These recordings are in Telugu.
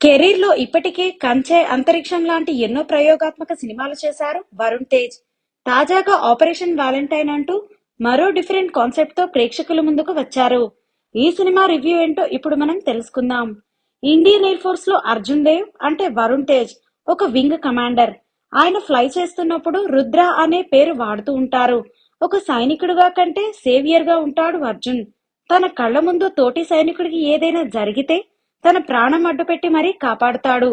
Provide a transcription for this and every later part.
కెరీర్లో ఇప్పటికే కంచె అంతరిక్షం లాంటి ఎన్నో ప్రయోగాత్మక సినిమాలు చేశారు వరుణ్ తేజ్. తాజాగా ఆపరేషన్ వ్యాలంటైన్ అంటూ మరో డిఫరెంట్ కాన్సెప్ట్తో ప్రేక్షకుల ముందుకు వచ్చారు. ఈ సినిమా రివ్యూ ఏంటో ఇప్పుడు మనం తెలుసుకుందాం. ఇండియన్ ఎయిర్ ఫోర్స్లో అర్జున్ దేవ్ అంటే వరుణ్ తేజ్ ఒక వింగ్ కమాండర్. ఆయన ఫ్లై చేస్తున్నప్పుడు రుద్ర అనే పేరు వాడుతూ ఉంటారు. ఒక సైనికుడుగా కంటే సేవియర్గా ఉంటాడు అర్జున్. తన కళ్ళ ముందు తోటి సైనికుడికి ఏదైనా జరిగితే తన ప్రాణం అడ్డుపెట్టి మరీ కాపాడుతాడు.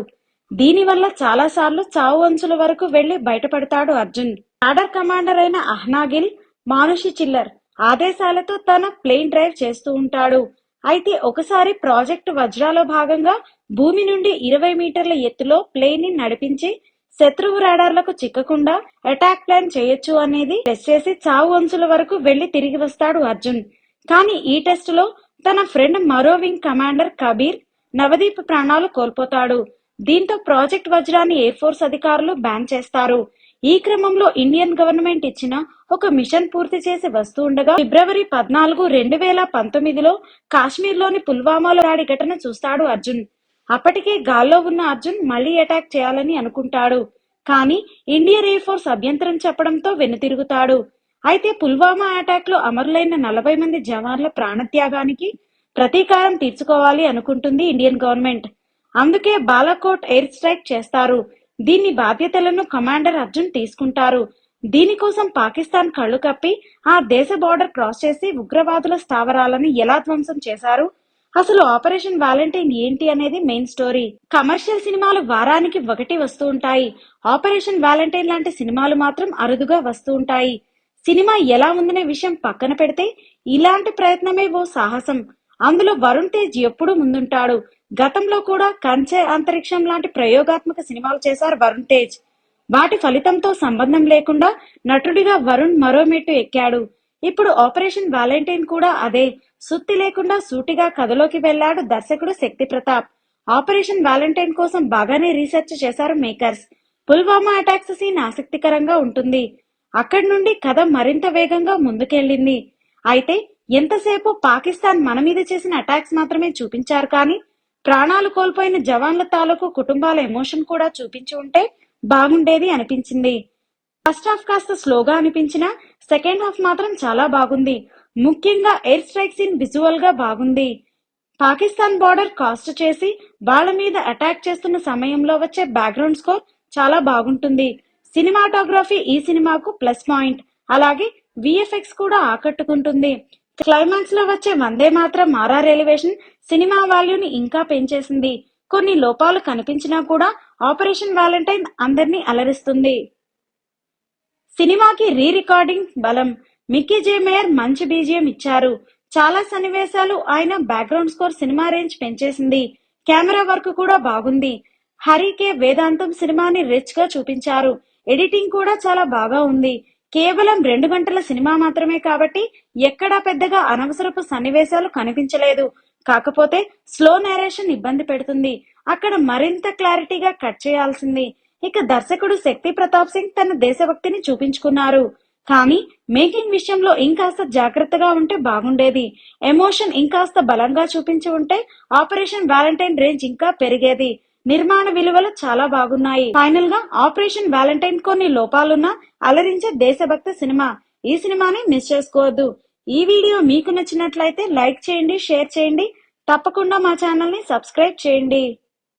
దీనివల్ల చాలా సార్లు చావు అంచుల వరకు వెళ్ళి బయటపడతాడు అర్జున్. రాడర్ కమాండర్ అయిన అహ్నాగిల్ మానుషి చిల్లర్ ఆదేశాలతో తన ప్లేన్ డ్రైవ్ చేస్తూ ఉంటాడు. అయితే ఒకసారి ప్రాజెక్ట్ వజ్రాలో భాగంగా భూమి నుండి ఇరవై మీటర్ల ఎత్తులో ప్లేన్ని నడిపించి శత్రువు రాడార్లకు చిక్కకుండా అటాక్ ప్లాన్ చేయొచ్చు అనేది టెస్ట్ చేసి చావు అంచుల వరకు వెళ్ళి తిరిగి వస్తాడు అర్జున్. కానీ ఈ టెస్ట్లో తన ఫ్రెండ్ మరో వింగ్ కమాండర్ కబీర్ నవదీప్ ప్రాణాలు కోల్పోతాడు. దీంతో ప్రాజెక్ట్ వజ్రాన్ని ఎయిర్ ఫోర్స్ అధికారులు బ్యాన్ చేస్తారు. ఈ క్రమంలో ఇండియన్ గవర్నమెంట్ ఇచ్చిన ఒక మిషన్ పూర్తి చేసి వస్తూ ఉండగా ఫిబ్రవరి పద్నాలుగు రెండు వేల పంతొమ్మిదిలో కాశ్మీర్లోని పుల్వామాలో దాడి ఘటన చూస్తాడు అర్జున్. అప్పటికే గాల్లో ఉన్న అర్జున్ మళ్ళీ అటాక్ చేయాలని అనుకుంటాడు. కానీ ఇండియన్ ఎయిర్ ఫోర్స్ అభ్యంతరం చెప్పడంతో వెనుతిరుగుతాడు. అయితే పుల్వామా అటాక్లో అమరులైన నలభై మంది జవాన్ల ప్రాణత్యాగానికి ప్రతీకారం తీర్చుకోవాలి అనుకుంటుంది ఇండియన్ గవర్నమెంట్. అందుకే బాలాకోట్ ఎయిర్ స్ట్రైక్ చేస్తారు. దీని బాధ్యతలను కమాండర్ అర్జున్ తీసుకుంటారు. దీనికోసం పాకిస్తాన్ కళ్ళు కప్పి ఆ దేశ బార్డర్ క్రాస్ చేసి ఉగ్రవాదుల స్థావరాలను ఎలా ధ్వంసం చేశారు? అసలు ఆపరేషన్ వాలంటైన్ ఏంటి అనేది మెయిన్ స్టోరీ. కమర్షియల్ సినిమాలు వారానికి ఒకటి వస్తూ ఉంటాయి. ఆపరేషన్ వ్యాలంటైన్ లాంటి సినిమాలు మాత్రం అరుదుగా వస్తూ ఉంటాయి. సినిమా ఎలా ఉందనే విషయం పక్కన పెడితే ఇలాంటి ప్రయత్నమే ఓ సాహసం. అందులో వరుణ్ తేజ్ ఎప్పుడూ ముందుంటాడు. గతంలో కూడా కంచె అంతరిక్షం లాంటి ప్రయోగాత్మక సినిమాలు చేశారు వరుణ్ తేజ్. వాటి ఫలితంతో సంబంధం లేకుండా నటుడిగా వరుణ్ మరో మెట్టు ఎక్కాడు. ఇప్పుడు ఆపరేషన్ వాలెంటైన్ కూడా అదే. సుత్తి లేకుండా సూటిగా కథలోకి వెళ్ళాడు దర్శకుడు శక్తి ప్రతాప్. ఆపరేషన్ వాలెంటైన్ కోసం బాగానే రీసెర్చ్ చేశారు మేకర్స్. పుల్వామా అటాక్స్ సీన్ ఆసక్తికరంగా ఉంటుంది. అక్కడి నుండి కథ మరింత వేగంగా ముందుకెళ్ళింది. అయితే ఎంతసేపు పాకిస్తాన్ మన మీద చేసిన అటాక్స్ మాత్రమే చూపించారు కానీ ప్రాణాలు కోల్పోయిన జవాన్ల తాలూకు కుటుంబాల ఎమోషన్ కూడా చూపించి ఉంటే బాగుండేది అనిపించింది. ఫస్ట్ హాఫ్ కాస్త స్లోగా అనిపించిన సెకండ్ హాఫ్ మాత్రం చాలా బాగుంది. ముఖ్యంగా ఎయిర్ స్ట్రైక్ సీన్ విజువల్గా బాగుంది. పాకిస్తాన్ బార్డర్ కాస్ట్ చేసి వాళ్ళ మీద అటాక్ చేస్తున్న సమయంలో వచ్చే బ్యాక్గ్రౌండ్ స్కోర్ చాలా బాగుంటుంది. సినిమాటోగ్రఫీ ఈ సినిమాకు ప్లస్ పాయింట్. అలాగే విఎఫ్ఎక్స్ కూడా ఆకట్టుకుంటుంది. క్లైమాక్స్లో వచ్చే వందే మాత్రం ఆర్ఆర్ ఎలివేషన్ సినిమా వాల్యూని ఇంకా పెంచేసింది. కొన్ని లోపాలు కనిపించినా కూడా ఆపరేషన్ వ్యాలంటైన్ అందరినీ అలరిస్తుంది. సినిమాకి రీ రికార్డింగ్ బలం. మిక్కీ జే మేయర్ మంచి బీజియం ఇచ్చారు. చాలా సన్నివేశాలు ఆయన బ్యాక్గ్రౌండ్ స్కోర్ సినిమా రేంజ్ పెంచేసింది. కెమెరా వర్క్ కూడా బాగుంది. హరికే వేదాంతం సినిమాని రిచ్గా చూపించారు. ఎడిటింగ్ కూడా చాలా బాగా ఉంది. కేవలం రెండు గంటల సినిమా మాత్రమే కాబట్టి ఎక్కడా పెద్దగా అనవసరపు సన్నివేశాలు కనిపించలేదు. కాకపోతే స్లో నేరేషన్ ఇబ్బంది పెడుతుంది. అక్కడ మరింత క్లారిటీగా కట్ చేయాల్సింది. ఇక దర్శకుడు శక్తి ప్రతాప్ సింగ్ తన దేశభక్తిని చూపించుకున్నారు. కానీ మేకింగ్ విషయంలో ఇంకాస్త జాగ్రత్తగా ఉంటే బాగుండేది. ఎమోషన్ ఇంకాస్త బలంగా చూపించి ఉంటే ఆపరేషన్ వ్యాలంటైన్ రేంజ్ ఇంకా పెరిగేది. నిర్మాణ విలువలు చాలా బాగున్నాయి. ఫైనల్గా ఆపరేషన్ వ్యాలంటైన్ కొన్ని లోపాలున్నా అలరించే దేశభక్త సినిమా. ఈ సినిమాని మిస్ చేసుకోవద్దు. ఈ వీడియో మీకు నచ్చినట్లయితే లైక్ చేయండి షేర్ చేయండి. తప్పకుండా మా ఛానల్ని సబ్స్క్రైబ్ చేయండి.